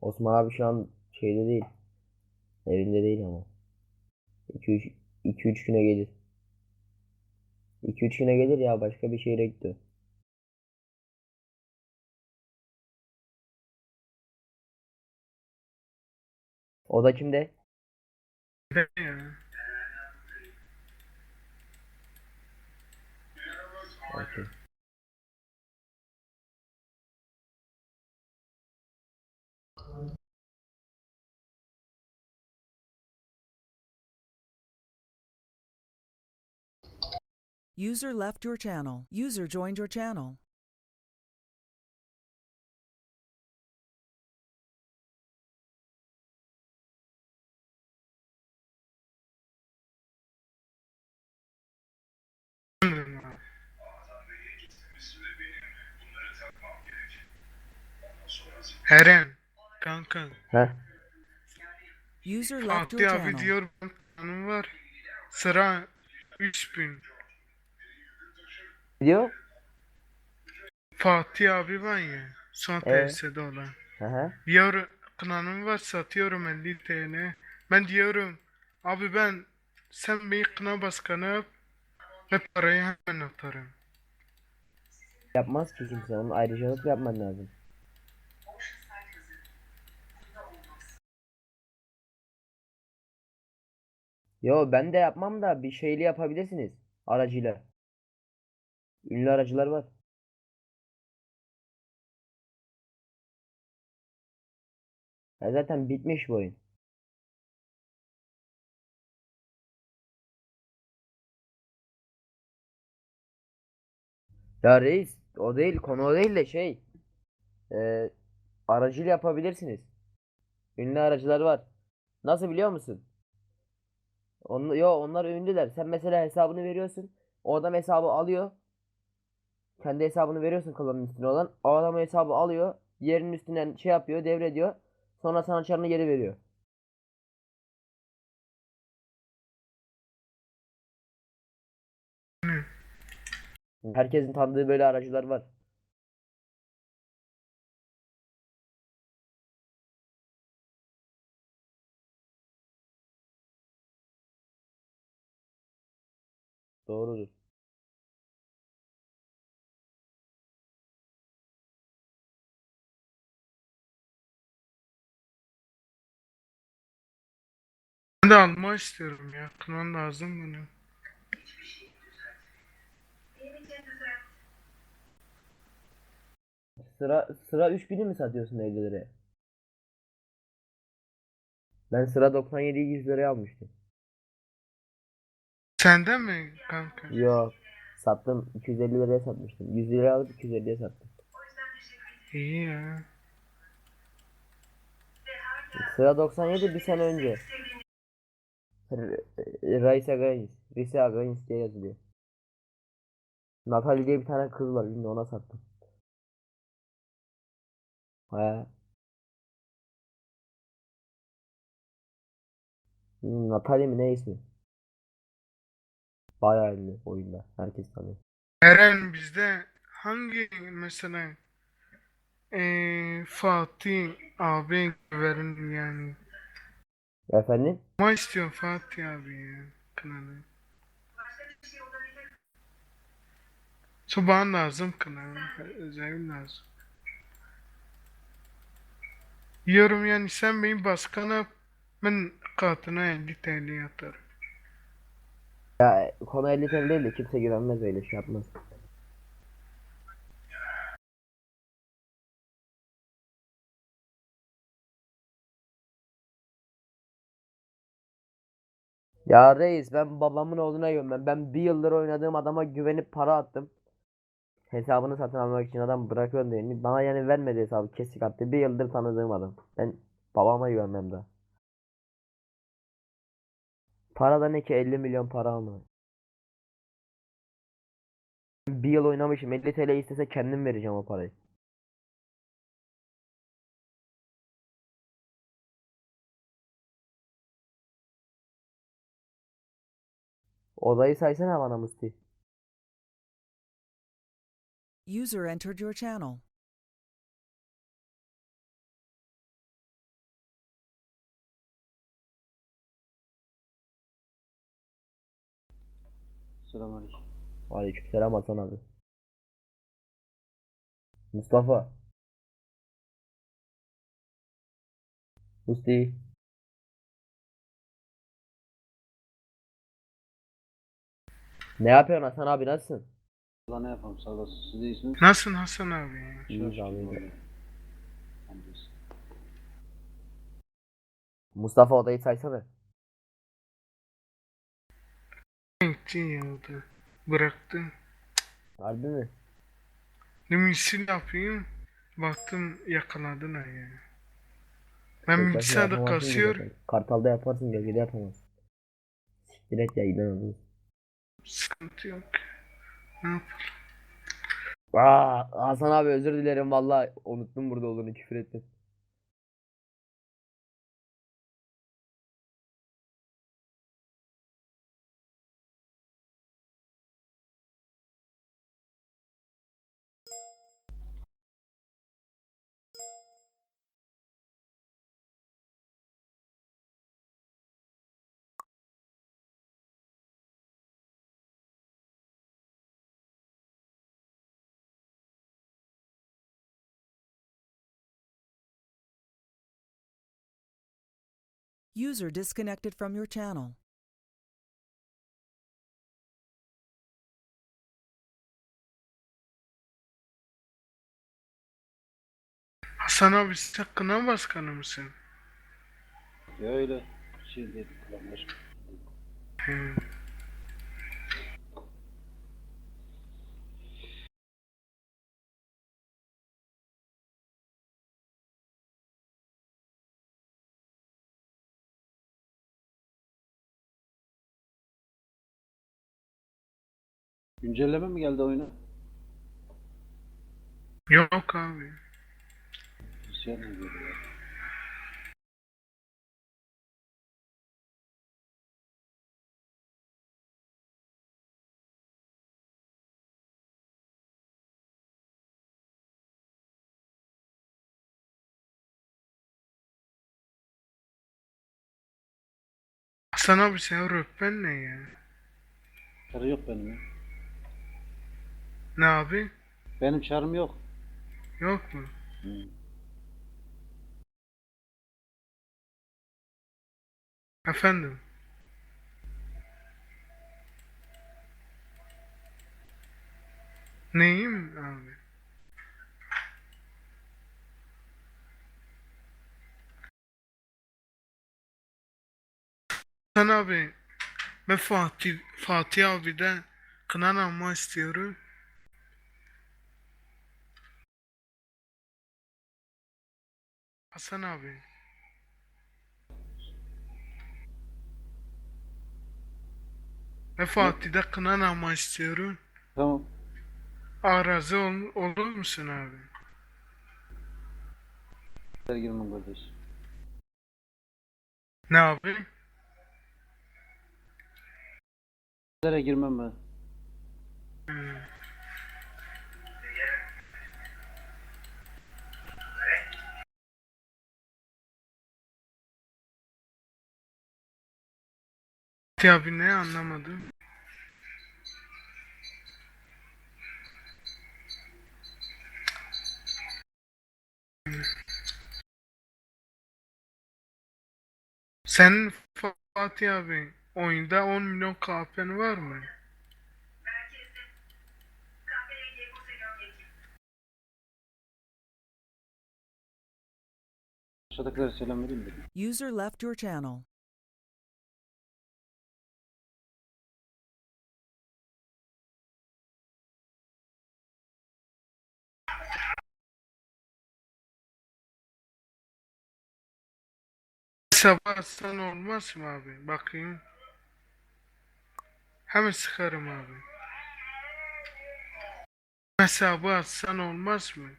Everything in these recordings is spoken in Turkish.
Osman abi şu an şeyde değil. Evinde değil ama. 2-3 2-3 güne gelir. 2-3 güne gelir ya başka bir şehre gitti. O da kimde? Ya. User left your channel. User joined your channel. Eren. Kanka. Heh. User left your Fatih abi channel. diyor benim planım var. Sıra 3000. Diyor? Fatih abi var ya. Son Evet. TS'de olan. Hı hı. Diyor kınanım var satıyorum 50 TL. Ben diyorum abi ben sen bir kına başkanı yap ve parayı hemen atarım. Yapmaz ki kimse. Onun ayrıcalık yapman lazım. Yo ben de yapmam da bir şeyli yapabilirsiniz. Aracıyla. Ünlü aracılar var. Ya zaten bitmiş bu oyun. Ya reis o değil konu o değil de şey e, aracıyla yapabilirsiniz. Ünlü aracılar var. Nasıl biliyor musun? On, yo onlar ünlüler. Sen mesela hesabını veriyorsun. O adam hesabı alıyor. Kendi hesabını veriyorsun klanın üstüne olan. O adam hesabı alıyor. Yerinin üstünden şey yapıyor, devrediyor. Sonra sana çarını geri veriyor. Herkesin tanıdığı böyle aracılar var. Doğrudur. Ben de almak istiyorum ya. Kınan lazım bana. Sıra sıra 3000'i mi satıyorsun 50 liraya? Ben sıra 97'yi 100 liraya almıştım. Sende mi kanka? Yok. Sattım 250 liraya satmıştım. 100 liraya alıp 250'ye sattım. İyi ya. Sıra 97 bir sene önce. Raisa Gaines. Risa Gaines diye yazılıyor. Natalie diye bir tane kız var. Şimdi ona sattım. He. Natalie mi ne ismi? Bayağı ünlü oyunda. Herkes tanıyor. Eren bizde hangi mesela eee Fatih abi verin yani. Efendim? Ne istiyor Fatih abi ya kınalı. Soban lazım kınalı. Özel lazım. Diyorum yani sen benim başkan yap. Ben katına 50 TL atarım. Konu 50 TL değil de kimse güvenmez öyle şey yapmaz. Ya reis ben babamın oğluna güvenmem. Ben bir yıldır oynadığım adama güvenip para attım. Hesabını satın almak için adam bırakıyor diye. Bana yani vermedi hesabı kesik attı. Bir yıldır tanıdığım adam. Ben babama güvenmem daha. Para da ne ki 50 milyon para ama. Bir yıl oynamışım 50 TL istese kendim vereceğim o parayı. Olayı saysana bana Musti. User entered your channel. Selamünaleyküm. Aleykümselam Hasan abi. Mustafa. Musti. Ne yapıyorsun Hasan abi nasılsın? Allah ne yapalım sağ olasın. Siz de iyisiniz. Nasılsın Hasan abi ya? İyiyiz abi. Mustafa odayı saysana. Gitti ya o da. Bıraktım. Harbi mi? Limisi ne yapayım? Baktım yakaladın ha ya. Ben Tek başına bilgisayarda yapamazsın ki kasıyor. zaten. Kartal'da yaparsın gölgede yapamazsın. Siktir et ya giden olur. Sıkıntı yok. Ne yapalım? Aa, Hasan abi özür dilerim valla unuttum burada olduğunu küfür ettim. User disconnected from your channel. Hasan abi sen kına başkanı mısın? Öyle şey dedik lan Güncelleme mi geldi oyuna? Yok abi. Şey mi geliyor? Hasan abi sen röppen ne ya? Çarı yok benim ya. Ne abi? Benim çarım yok. Yok mu? Hı. Efendim? Neyim abi? Sen abi ben Fatih Fatih abiden kınan alma istiyorum. Hasan abi. Ve Fatih'de kınan alma istiyorum. Tamam. Arazi ol, olur musun abi? Girmem kardeş. Ne abi? Nereye girmem ben? Fatih abi ne anlamadım. Senin Fatih abi oyunda 10 milyon KP'n var mı? Aşağıdakilere selam vereyim dedim. User left your channel. Sabah atsan olmaz mı abi? Bakayım. Hemen sıkarım abi. Hesabı atsan olmaz mı?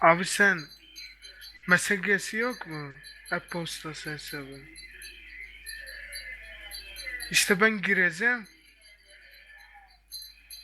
Abi sen mesajesi yok mu? E-postası hesabı. İşte ben gireceğim.